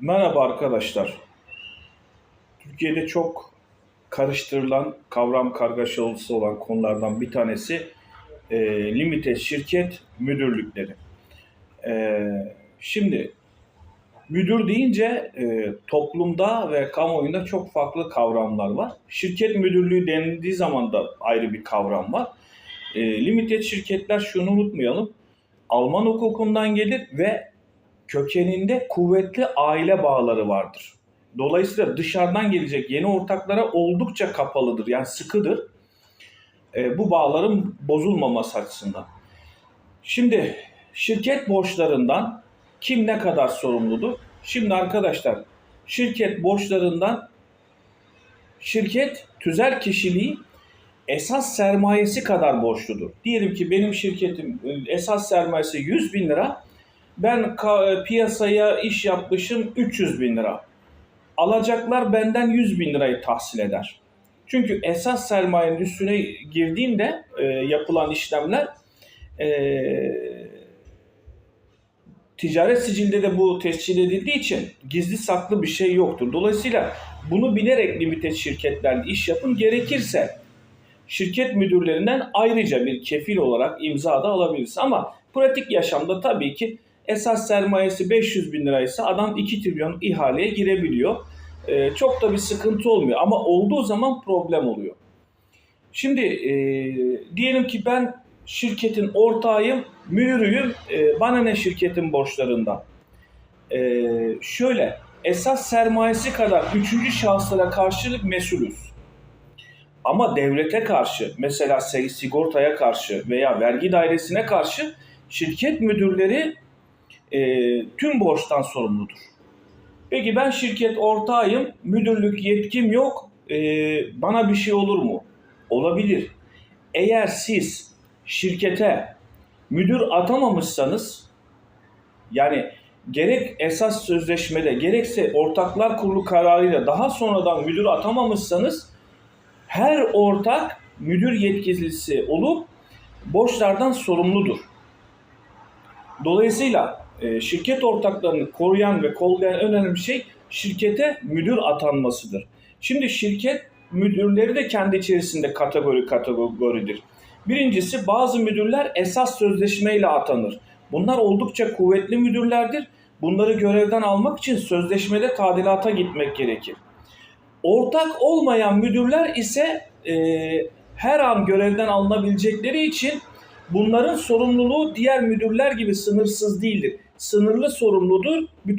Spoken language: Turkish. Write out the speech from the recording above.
Merhaba arkadaşlar. Türkiye'de çok karıştırılan, kavram kargaşalısı olan konulardan bir tanesi e, limited şirket müdürlükleri. E, şimdi müdür deyince e, toplumda ve kamuoyunda çok farklı kavramlar var. Şirket müdürlüğü denildiği zaman da ayrı bir kavram var. E, limited şirketler şunu unutmayalım. Alman hukukundan gelir ve kökeninde kuvvetli aile bağları vardır. Dolayısıyla dışarıdan gelecek yeni ortaklara oldukça kapalıdır. Yani sıkıdır. E, bu bağların bozulmaması açısından. Şimdi şirket borçlarından kim ne kadar sorumludur? Şimdi arkadaşlar şirket borçlarından şirket tüzel kişiliği esas sermayesi kadar borçludur. Diyelim ki benim şirketim e, esas sermayesi 100 bin lira. Ben ka- piyasaya iş yapmışım 300 bin lira. Alacaklar benden 100 bin lirayı tahsil eder. Çünkü esas sermayenin üstüne girdiğinde e, yapılan işlemler e, ticaret sicilinde de bu tescil edildiği için gizli saklı bir şey yoktur. Dolayısıyla bunu bilerek limited şirketlerle iş yapın. Gerekirse şirket müdürlerinden ayrıca bir kefil olarak imza da alabiliriz. Ama pratik yaşamda tabii ki esas sermayesi 500 bin liraysa adam 2 trilyon ihaleye girebiliyor. Ee, çok da bir sıkıntı olmuyor ama olduğu zaman problem oluyor. Şimdi e, diyelim ki ben şirketin ortağıyım, müdürüyüm, e, bana ne şirketin borçlarından? E, şöyle, esas sermayesi kadar üçüncü şahıslara karşılık mesulüz. Ama devlete karşı, mesela se- sigortaya karşı veya vergi dairesine karşı şirket müdürleri e, tüm borçtan sorumludur. Peki ben şirket ortağıyım, müdürlük yetkim yok, e, bana bir şey olur mu? Olabilir. Eğer siz şirkete müdür atamamışsanız, yani gerek esas sözleşmede gerekse ortaklar kurulu kararıyla daha sonradan müdür atamamışsanız, her ortak müdür yetkilisi olup borçlardan sorumludur. Dolayısıyla e, şirket ortaklarını koruyan ve kollayan önemli şey şirkete müdür atanmasıdır. Şimdi şirket müdürleri de kendi içerisinde kategori kategoridir. Birincisi bazı müdürler esas sözleşmeyle atanır. Bunlar oldukça kuvvetli müdürlerdir. Bunları görevden almak için sözleşmede tadilata gitmek gerekir. Ortak olmayan müdürler ise e, her an görevden alınabilecekleri için bunların sorumluluğu diğer müdürler gibi sınırsız değildir. Sınırlı sorumludur. Bütün